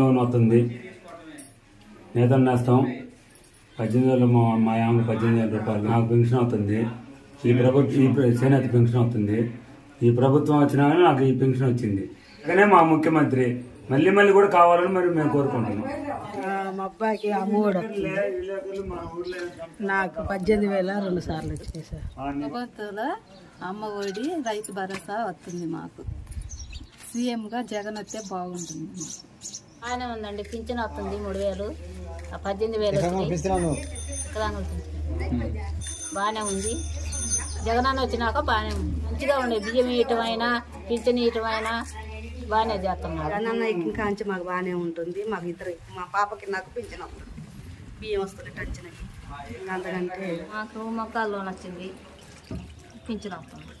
Loan అవుతుంది. నేతలు నేస్తాం. పద్దెనిమిది వేలు మా మా ఆమె పద్దెనిమిది వేల రూపాయలు. నాకు పెన్షన్ అవుతుంది. ఈ ప్రభుత్వం ఈ చేనేత పెన్షన్ అవుతుంది. ఈ ప్రభుత్వం వచ్చినా కానీ నాకు ఈ పెన్షన్ వచ్చింది. అందుకనే మా ముఖ్యమంత్రి మళ్ళీ మళ్ళీ కూడా కావాలని మరి మేము కోరుకుంటున్నాం. మా అబ్బాయికి అమ్మఒడి వస్తుంది నాకు పద్దెనిమిది వేల రెండు సార్లు వచ్చినాయి సార్. ప్రభుత్వంలో అమ్మ ఒడి రైతు భరోసా వస్తుంది మాకు. సీఎంగా జగన్ వస్తే బాగుంటుంది బాగానే ఉందండి. పింఛన్ వస్తుంది మూడు వేలు. ఆ పద్దెనిమిది వేలు బాగానే ఉంది. జగనన్న వచ్చినాక బాగానే ఉంది. మంచిగా ఉండే. బియ్యం ఇయటం అయినా పింఛన్ ఇయటం అయినా బాగానే చేస్తున్నారు. జగనన్న కాంచి మాకు బాగానే ఉంటుంది. మాకు ఇద్దరు మా పాపకి నాకు పింఛన్ వస్తుంది బియ్యం వస్తుంది టంచనకి ఇంకా అంతకంటే మాకు మొక్కల్లో నచ్చింది. పింఛన్ వస్తుంది.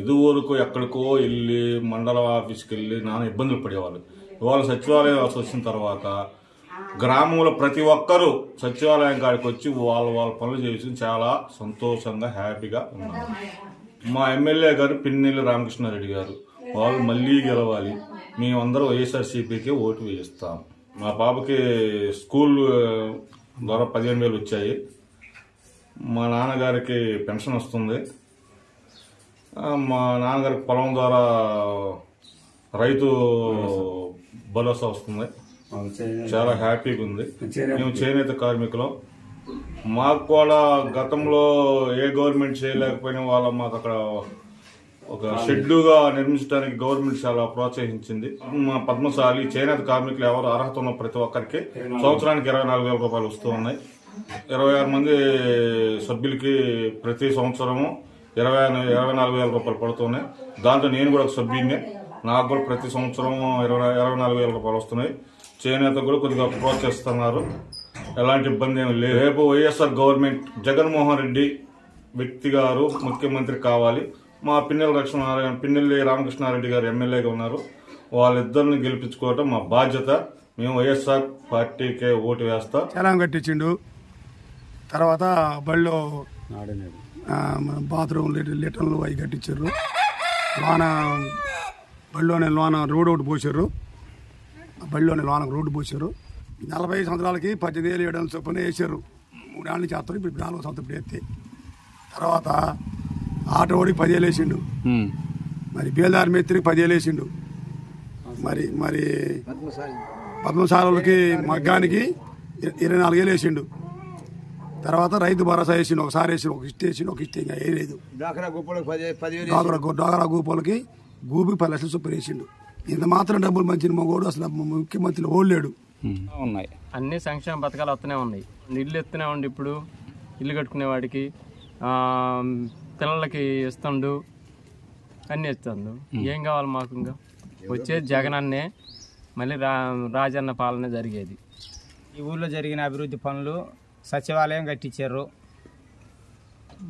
ఇదివరకు ఎక్కడికో వెళ్ళి మండల ఆఫీస్కి వెళ్ళి నాన్న ఇబ్బందులు పడేవాళ్ళు. ఇవాళ సచివాలయం వచ్చిన తర్వాత గ్రామంలో ప్రతి ఒక్కరూ సచివాలయం కాడికి వచ్చి వాళ్ళ వాళ్ళ పనులు చేసి చాలా సంతోషంగా హ్యాపీగా ఉన్నారు. మా ఎమ్మెల్యే గారు పిన్నెల్లి రామకృష్ణారెడ్డి గారు వాళ్ళు మళ్ళీ గెలవాలి. మేమందరం వైఎస్ఆర్సీపీకి ఓటు వేయిస్తాం మా పాపకి స్కూల్ ద్వారా పదిహేను వేలు వచ్చాయి. మా నాన్నగారికి పెన్షన్ వస్తుంది. మా నాన్నగారికి పొలం ద్వారా రైతు భరోసా వస్తుంది. చాలా హ్యాపీగా ఉంది. మేము చేనేత కార్మికులం. మాకు కూడా గతంలో ఏ గవర్నమెంట్ చేయలేకపోయినా వాళ్ళ మాకు అక్కడ ఒక షెడ్యూగా నిర్మించడానికి గవర్నమెంట్ చాలా ప్రోత్సహించింది. మా పద్మశాలి చేనేత కార్మికులు ఎవరు అర్హత ఉన్న ప్రతి ఒక్కరికి సంవత్సరానికి ఇరవై నాలుగు వేల రూపాయలు వస్తూ ఉన్నాయి. ఇరవై ఆరు మంది సభ్యులకి ప్రతి సంవత్సరము ఇరవై ఇరవై నాలుగు వేల రూపాయలు పడుతున్నాయి. దాంట్లో నేను కూడా ఒక సభ్యుడిని. నాకు కూడా ప్రతి సంవత్సరం ఇరవై ఇరవై నాలుగు వేల రూపాయలు వస్తున్నాయి. చేనేత కూడా కొద్దిగా ప్రోత్సహిస్తున్నారు. ఎలాంటి ఇబ్బంది ఏమి లేదు. రేపు వైఎస్ఆర్ గవర్నమెంట్ జగన్మోహన్ రెడ్డి వ్యక్తి గారు ముఖ్యమంత్రి కావాలి. మా పిన్నెల లక్ష్మణారాయణ పిన్నెల్లి రామకృష్ణారెడ్డి గారు ఎమ్మెల్యేగా ఉన్నారు. వాళ్ళిద్దరిని గెలిపించుకోవటం మా బాధ్యత. మేము వైఎస్ఆర్ పార్టీకే ఓటు వేస్తాం. చలం కట్టించిండు. తర్వాత బళ్ళో మన బాత్రూమ్ లీటర్ లీటర్లు అవి కట్టించారు. లోన బళ్ళోనే లోన రోడ్ ఒకటి పోసారు ఆ బళ్ళోనే లోన రోడ్డు పోసారు నలభై సంవత్సరాలకి పద్దెనిమిది వేలు ఏడు వందల చొప్పున వేసారు మూడేళ్ళ నుంచి చేస్తారు ఇప్పుడు నాలుగో సంవత్సరం ఇప్పుడు ఎత్తి తర్వాత ఆటో ఓడికి పదివేలు వేసిండు. మరి బేల్దారి మేస్త్రికి పదివేలు వేసిండు. మరి మరి పద్మశాలకి మగ్గానికి ఇర- ఇరవై నాలుగు వేలు వేసిండు. తర్వాత రైతు భరోసా వేసిండు ఒకసారి వేసిండు ఒక ఇష్ట వేసిండు ఒక ఇష్ట ఇంకా వేయలేదు డోగరా డోగరా గూపాలకి గూపికి పది లక్షలు చొప్పున వేసిండు. ఇంత మాత్రం డబ్బులు మంచి మగోడు అసలు ముఖ్యమంత్రి ఓడలేడు ఉన్నాయి. అన్ని సంక్షేమ పథకాలు వస్తూనే ఉన్నాయి. ఇల్లు ఎత్తూనే ఉండి ఇప్పుడు ఇల్లు కట్టుకునే వాడికి ఆ, పిల్లలకి ఇస్తుండు అన్నీ ఇస్తుండు. ఏం కావాలి మాకు ఇంకా? వచ్చేది జగన్ అన్నే మళ్ళీ రా రాజన్న పాలన జరిగేది. ఈ ఊర్లో జరిగిన అభివృద్ధి పనులు సచివాలయం కట్టించారు.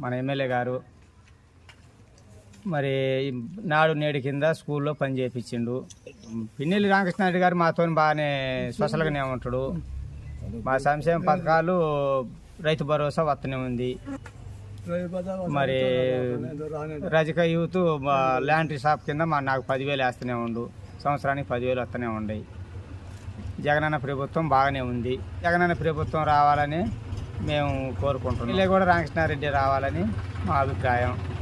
మన ఎమ్మెల్యే గారు. మరి నాడు నేడు కింద స్కూల్లో పని చేయించిండు పిన్నెల్లి రామకృష్ణారెడ్డి గారు మాతో బాగానే స్పెషల్గానే ఉంటాడు. మా సంక్షేమ పథకాలు రైతు భరోసా వస్తూనే ఉంది. మరి రజక యూత్ మా షాప్ కింద మా నాకు పదివేలు వేస్తూనే ఉండు. సంవత్సరానికి పదివేలు వస్తూనే ఉండయి జగనన్న ప్రభుత్వం బాగానే ఉంది. జగనన్న ప్రభుత్వం రావాలని మేము కోరుకుంటున్నాం. ఇలా కూడా రామకృష్ణారెడ్డి రావాలని మా అభిప్రాయం.